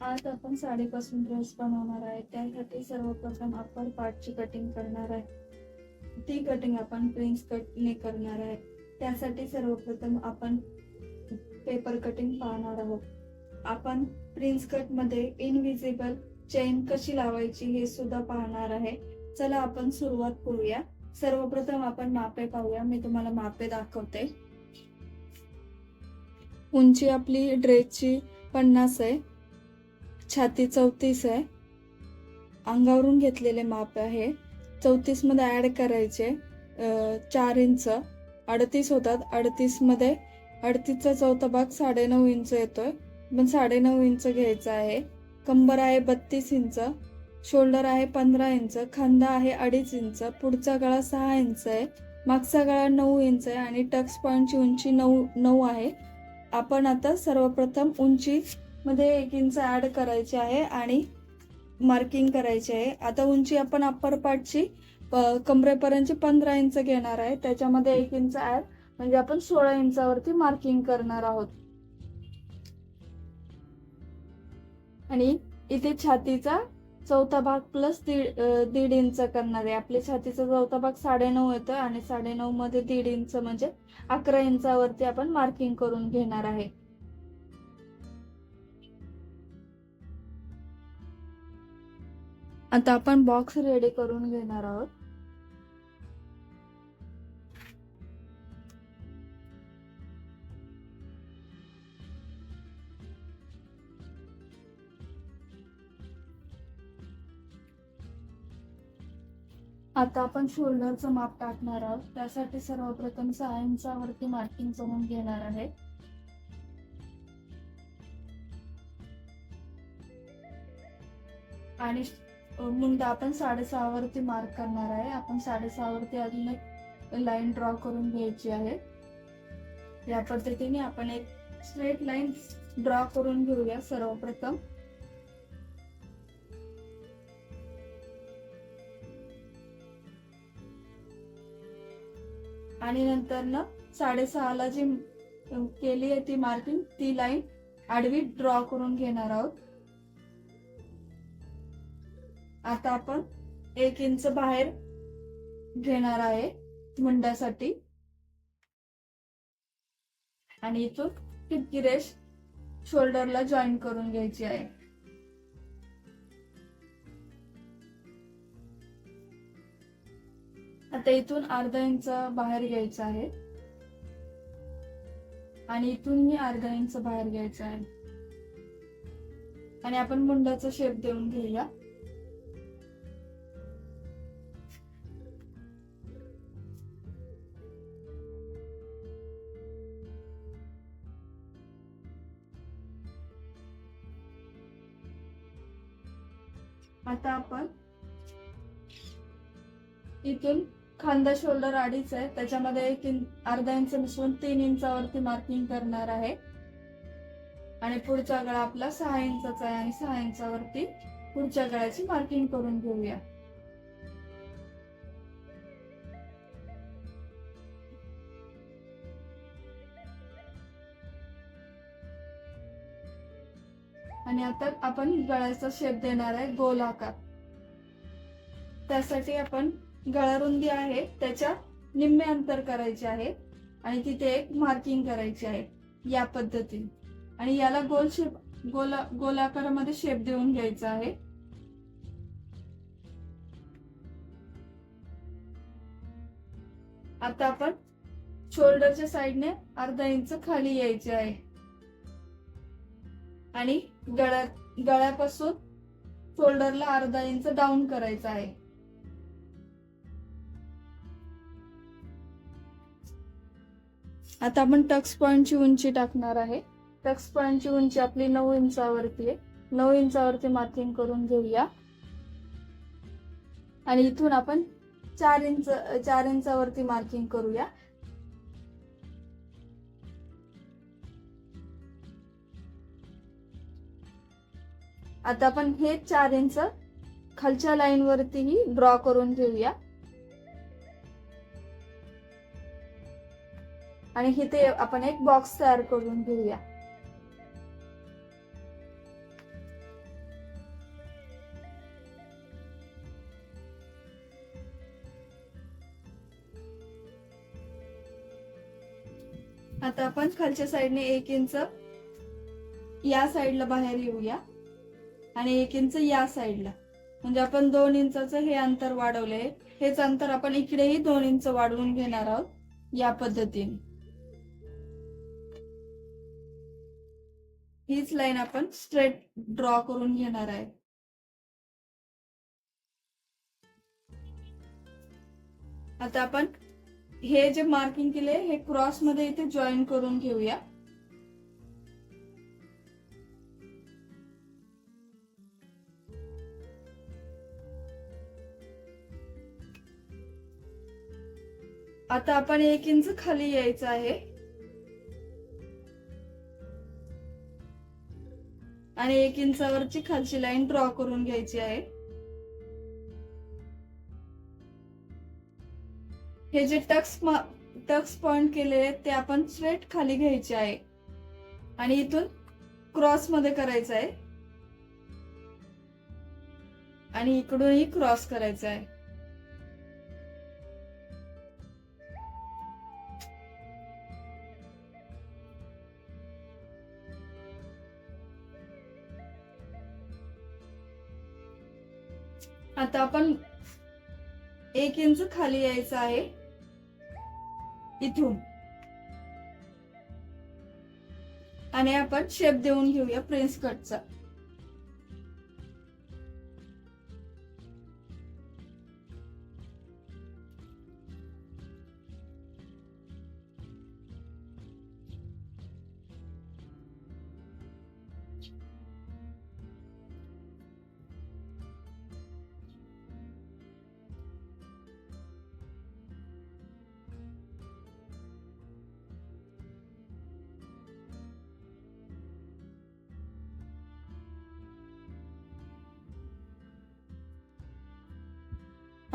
आज आपण साडीपासून ड्रेस बनवणार आहे. त्यासाठी सर्वप्रथम आपण पार्टची कटिंग करणार आहे. ती कटिंग आपण प्रिन्स कटने करणार आहे. त्यासाठी सर्वप्रथम आपण पेपर कटिंग पाहणार आहोत. आपण प्रिन्स कटमध्ये इनविजिबल चेन कशी लावायची हे सुद्धा पाहणार आहे. चला आपण सुरुवात करूया. सर्वप्रथम आपण मापे पाहूया. मी तुम्हाला मापे दाखवते. उंची आपली ड्रेसची पन्नास आहे. छाती चौतीस आहे. अंगावरून घेतलेले माप आहे. चौतीसमध्ये ॲड करायचे चार इंच. अडतीस होतात. अडतीसमध्ये अडतीसचा चौथा भाग साडेनऊ इंच येतोय. पण साडेनऊ इंच घ्यायचा आहे. कंबर आहे बत्तीस इंच. शोल्डर आहे पंधरा इंच. खांदा आहे अडीच इंच. पुढचा गळा सहा इंच आहे. मागचा गळा नऊ इंच आहे. आणि टक्स पॉईंटची उंची नऊ नऊ आहे. आपण आता सर्वप्रथम उंची मध्ये एक इंच ऍड करायची आहे आणि मार्किंग करायची आहे. आता उंची आपण अप्पर पार्टची कमरेपर्यंतची पंधरा इंच घेणार आहे. त्याच्यामध्ये एक इंच ऍड म्हणजे आपण सोळा इंचावरती मार्किंग करणार आहोत. आणि इथे छातीचा चौथा भाग प्लस दीड दीड इंच करणार आहे. आपल्या छातीचा चौथा भाग साडेनऊ येतो आणि साडेनऊ मध्ये दीड इंच म्हणजे अकरा इंचावरती आपण मार्किंग करून घेणार आहे. आता आपण बॉक्स रेडी करून घेणार आहोत. आता आपण शोल्डरचं माप टाकणार आहोत. त्यासाठी सर्वप्रथम सहा इंचावरती मार्किंग करून घेणार आहे. आणि मुंडा आपण साडेसहावरती मार्क करणार आहे. आपण साडेसहावरती अजून एक लाईन ड्रॉ करून घ्यायची आहे. या पद्धतीने आपण एक स्ट्रेट लाईन ड्रॉ करून घेऊया सर्वप्रथम. आणि नंतर ना साडेसहाला जी केली आहे ती मार्किंग ती लाईन आडवी ड्रॉ करून घेणार आहोत. आता आपण एक इंच बाहेर घेणार आहे मुंड्यासाठी आणि इथून तितकी रेश शोल्डरला जॉईन करून घ्यायची आहे. आता इथून अर्धा इंच बाहेर घ्यायचं आहे. आणि इथूनही अर्धा इंच बाहेर घ्यायचं आहे. आणि आपण मुंडाचा शेप देऊन घेऊया. आता आपण इथून खांदा शोल्डर अडीच आहे. त्याच्यामध्ये एक अर्धा इंच मिसळून तीन इंचावरती मार्किंग करणार आहे. आणि पुढचा गळा आपला सहा इंचाचा आहे आणि सहा इंचावरती पुढच्या गळ्याची मार्किंग करून घेऊया. आणि आता आपण गळ्याचा शेप देणार आहे गोल आकार त्यासाठी आपण गळा रुंदी आहे त्याच्या निम्मे अंतर करायचे आहे आणि तिथे एक मार्किंग करायची आहे या पद्धतीने. आणि याला गोल शेप गोला गोलाकारामध्ये शेप देऊन घ्यायचा आहे. आता आपण शोल्डरच्या साईडने अर्धा इंच खाली यायचे आहे. आणि गळ्या गळ्यापासून शोल्डरला अर्धा इंच डाऊन करायचं आहे. आता आपण टक्स पॉइंटची उंची टाकणार आहे. टक्स पॉइंटची उंची आपली नऊ इंचावरती आहे. नऊ इंचावरती मार्किंग करून घेऊया. आणि इथून आपण चार इंच चार इंचावरती मार्किंग करूया. आता आपण हे चार इंच खालच्या लाईनवरतीही ड्रॉ करून घेऊया. आणि इथे आपण एक बॉक्स तयार करून घेऊया. आता आपण खालच्या साईडने एक इंच या साईडला बाहेर येऊया. आणि एक इंच या साईडला. म्हणजे आपण दोन इंचाचं हे अंतर वाढवलंय. हेच अंतर आपण इकडेही दोन इंच वाढवून घेणार आहोत या पद्धतीने. हीच लाईन आपण स्ट्रेट ड्रॉ करून घेणार आहे. आता आपण हे जे मार्किंग केले हे क्रॉसमध्ये इथे जॉईन करून घेऊया. आता आपण एक इंच खाली यायचं आहे. आणि एक इंचावरची खालची लाईन ड्रॉ करून घ्यायची आहे. हे जे टक्स टक्स पॉइंट केलेले ते आपण स्ट्रेट खाली घ्यायचे आहे. आणि इथून क्रॉसमध्ये करायचं आहे. आणि इकडूनही क्रॉस करायचा आहे. आता आपण एक इंच खाली यायचं आहे. इथून. आणि आपण शेप देऊन घेऊया प्रिन्स कटचा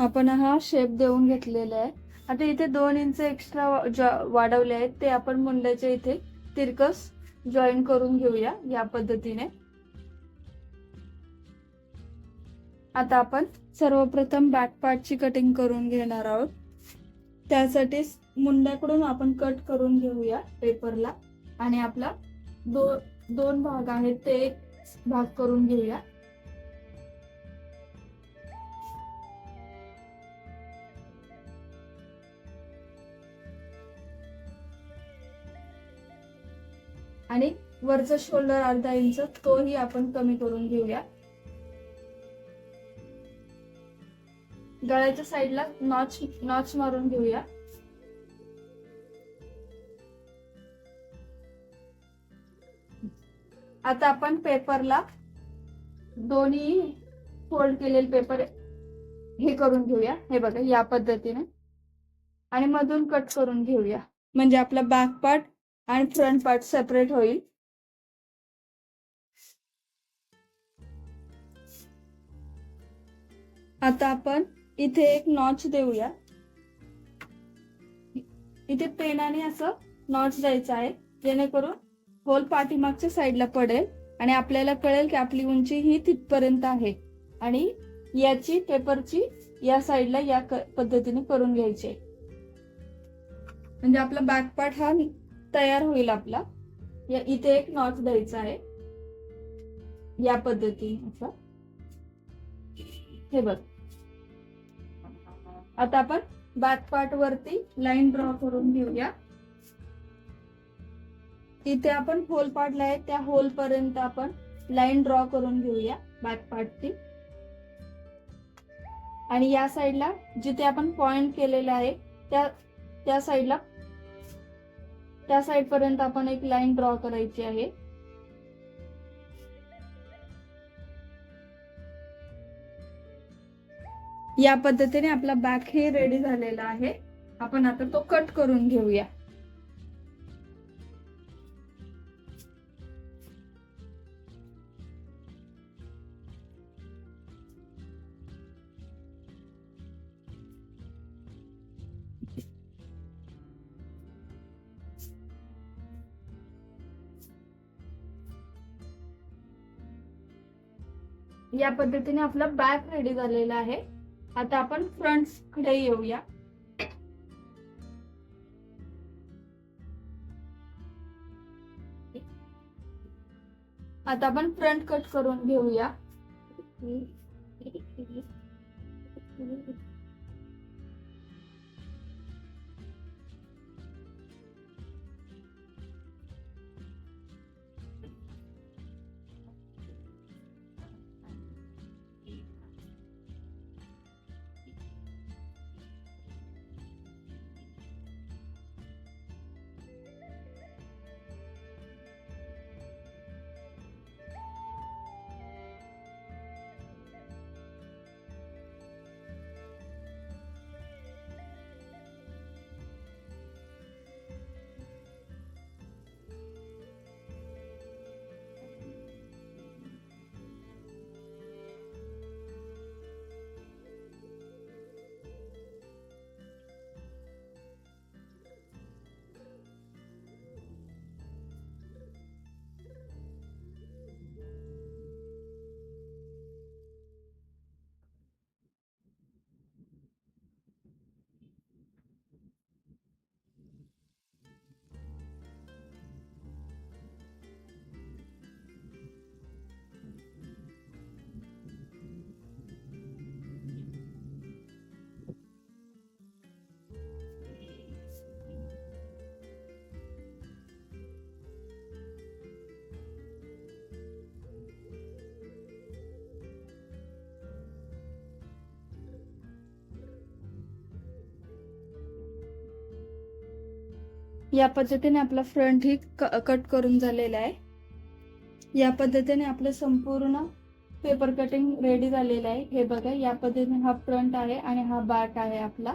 आपण हा शेप देऊन घेतलेला आहे. आता इथे दोन इंच एक्स्ट्रा वाढवले आहेत. ते आपण मुंड्याच्या इथे तिरकस जॉईन करून घेऊया या पद्धतीने. आता आपण सर्वप्रथम बॅक पार्टची कटिंग करून घेणार आहोत. त्यासाठी मुंड्याकडून आपण कट करून घेऊया पेपरला आणि आपला दो दोन भाग आहेत ते एक भाग करून घेऊया. आणि वरचा शोल्डर अर्धा इंच तोही आपण कमी करून घेऊया. गळ्याच्या साईडला नॉच नॉच मारून घेऊया. आता आपण पेपरला दोन्ही फोल्ड केलेले पेपर हे करून घेऊया. हे बघा या पद्धतीने. आणि मधून कट करून घेऊया. म्हणजे आपला बॅक पार्ट आणि फ्रंट पार्ट सेपरेट होईल. आता आपण इथे एक नॉच देऊया. इथे पेनाने असं नॉच द्यायचं आहे. जेणेकरून होल पाठीमागच्या साईडला पडेल आणि आपल्याला कळेल की आपली उंची ही तिथपर्यंत आहे. आणि याची पेपरची या साईडला या पद्धतीने करून घ्यायची. म्हणजे आपला बॅक पार्ट हा तयार होईल आपला. या इथे एक नॉच द्यायचा आहे. या पद्धती असं. हे बघ. आता आपण बॅक पार्ट वरती लाईन ड्रॉ करून घेऊया. इथे आपण होल पाडला आहे त्या होल पर्यंत आपण लाईन ड्रॉ करून घेऊया बॅक पार्टची आणि या साईडला जिथे आपण पॉइंट केलेला आहे त्या त्या साईडला त्या साईड पर्यंत आपण एक लाईन ड्रॉ करायची आहे. या पद्धतीने आपला बॅक हे रेडी झालेला आहे. आपण आता तो कट करून घेऊया. या पद्धतीने आपला बॅक रेडी झालेला आहे. आता आपण फ्रंटकडे येऊया. आता आपण फ्रंट कट करून घेऊया. या पद्धतीने आपला फ्रंट ही कट करून झालेला आहे. या पद्धतीने आपलं संपूर्ण पेपर कटिंग रेडी झालेलं आहे. हे बघा या पद्धतीने हा फ्रंट आहे आणि हा बॅक आहे आपला.